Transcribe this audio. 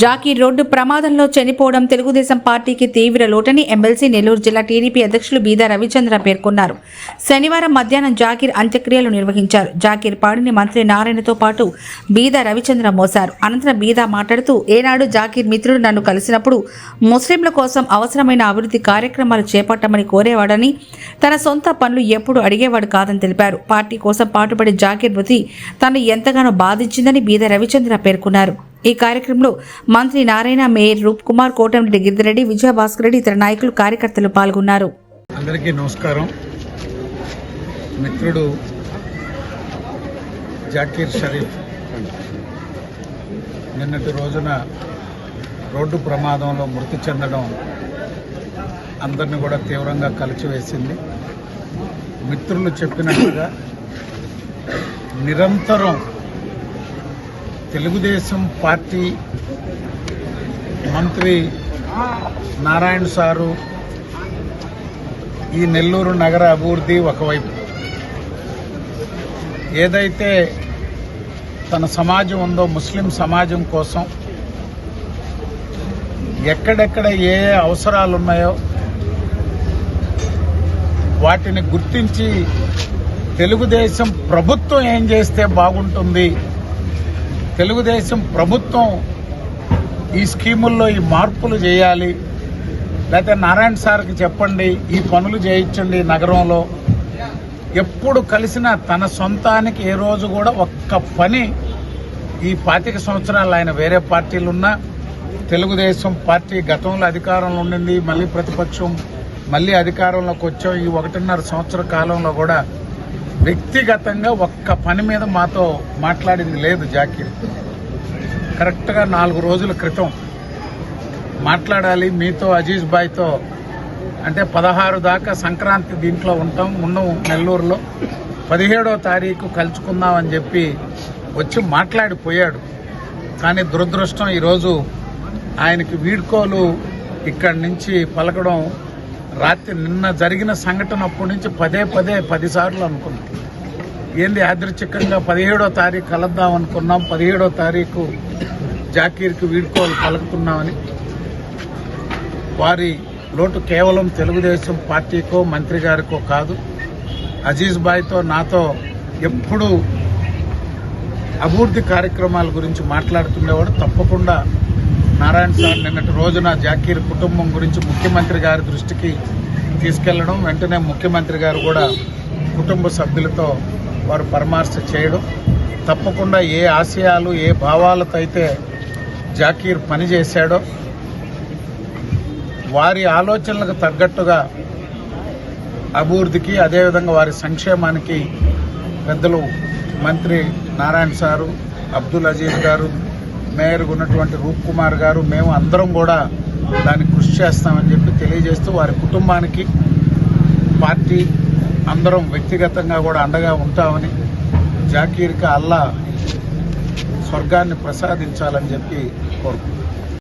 Jackie road ప్రమాదంలో చనిపోవడం తెలుగుదేశం పార్టీకి తీవ్ర లోటని ఎమ్మెల్సీ నెల్లూరు జిల్లా టీడీపీ అధ్యక్షులు బీదా రవిచంద్ర పేర్కొన్నారు. శనివారం మధ్యాహ్నం జాకీర్ అంత్యక్రియలు నిర్వహించారు. జాకీర్ పాడిని మంత్రి నారాయణతో పాటు బీదా రవిచంద్ర మోశారు. అనంతరం బీదా మాట్లాడుతూ ఏనాడు జాకీర్ మిత్రుడు నన్ను కలిసినప్పుడు ముస్లింల కోసం అవసరమైన అభివృద్ధి కార్యక్రమాలు చేపట్టమని కోరేవాడని తన సొంత పనులు ఎప్పుడు అడిగేవాడు కాదని తెలిపారు. పార్టీ కోసం పాటుపడే జాకీర్ మృతి తను ఎంతగానో బాధించిందని బీదా రవిచంద్ర పేర్కొన్నారు. ఈ కార్యక్రమంలో మంత్రి నారాయణ మేయర్ రూప్ కుమార్ కోటమిరెడ్డి గిరిధిరెడ్డి విజయభాస్కర్ రెడ్డి ఇతర నాయకులు కార్యకర్తలు పాల్గొన్నారు. అందరికీ నమస్కారం. మిత్రుడు జాకీర్ షరీఫ్ నిన్నటి రోజున రోడ్డు ప్రమాదంలో మృతి చెందడం అందరిని కూడా తీవ్రంగా కలిచివేసింది. మిత్రులు చెప్పినట్టుగా నిరంతరం తెలుగుదేశం పార్టీ మంత్రి నారాయణ సారు ఈ నెల్లూరు నగర అభివృద్ధి ఒకవైపు. ఏదైతే తన సమాజం ఉందో ముస్లిం సమాజం కోసం ఎక్కడెక్కడ ఏ ఏ అవసరాలు ఉన్నాయో వాటిని గుర్తించి తెలుగుదేశం ప్రభుత్వం ఏం చేస్తే బాగుంటుంది తెలుగుదేశం ప్రభుత్వం ఈ స్కీముల్లో ఈ మార్పులు చేయాలి. లేకపోతే నారాయణ సార్కి చెప్పండి ఈ పనులు చేయించండి నగరంలో. ఎప్పుడు కలిసినా తన సొంతానికి ఏ రోజు కూడా ఒక్క పని ఈ పాతిక సంవత్సరాలు ఆయన వేరే పార్టీలు ఉన్నా తెలుగుదేశం పార్టీ గతంలో అధికారంలో ఉండింది మళ్ళీ ప్రతిపక్షం మళ్ళీ అధికారంలోకి వచ్చాం ఈ ఒకటిన్నర సంవత్సర కాలంలో కూడా వ్యక్తిగతంగా ఒక్క పని మీద మాతో మాట్లాడింది లేదు జాకీర్ కరెక్ట్గా నాలుగు రోజుల క్రితం మాట్లాడాలి మీతో అజీజ్ బాయ్తో అంటే పదహారు దాకా సంక్రాంతి దీంట్లో ఉంటాం ఉన్నాం నెల్లూరులో. పదిహేడో తారీఖు కలుసుకుందాం అని చెప్పి వచ్చి మాట్లాడిపోయాడు. కానీ దురదృష్టం ఈరోజు ఆయనకి వీడ్కోలు ఇక్కడి నుంచి పలకడం రాత్రి నిన్న జరిగిన సంఘటన అప్పటి నుంచి పదే పదే పదిసార్లు అనుకున్నాం. ఏంది యాదృచ్ఛికంగా పదిహేడో తారీఖు కలుద్దాం అనుకున్నాం పదిహేడో తారీఖు జాకీర్కి వీడ్కోలు పలుకుతున్నామని. వారి లోటు కేవలం తెలుగుదేశం పార్టీకో మంత్రి గారికో కాదు. అజీజ్ బాయ్తో నాతో ఎప్పుడు అభివృద్ధి కార్యక్రమాల గురించి మాట్లాడుతుండేవాడు. తప్పకుండా నారాయణ సార్ నిన్నటి రోజున జాకీర్ కుటుంబం గురించి ముఖ్యమంత్రి గారి దృష్టికి తీసుకెళ్ళడం వెంటనే ముఖ్యమంత్రి గారు కూడా కుటుంబ సభ్యులతో వారు పరామర్శ చేయడం. తప్పకుండా ఏ ఆశయాలు ఏ భావాలతో అయితే జాకీర్ పనిచేశాడో వారి ఆలోచనలకు తగ్గట్టుగా అభివృద్ధికి అదేవిధంగా వారి సంక్షేమానికి పెద్దలు మంత్రి నారాయణ సారు అబ్దుల్ అజీజ్ గారు మేయర్ ఉన్నటువంటి రూప్ కుమార్ గారు మేము అందరం కూడా దానికి కృషి చేస్తామని చెప్పి తెలియజేస్తూ వారి కుటుంబానికి పార్టీ అందరం వ్యక్తిగతంగా కూడా అండగా ఉంటామని జాకీర్కి అల్లా స్వర్గాన్ని ప్రసాదించాలని చెప్పి కోరుకుంటున్నాం.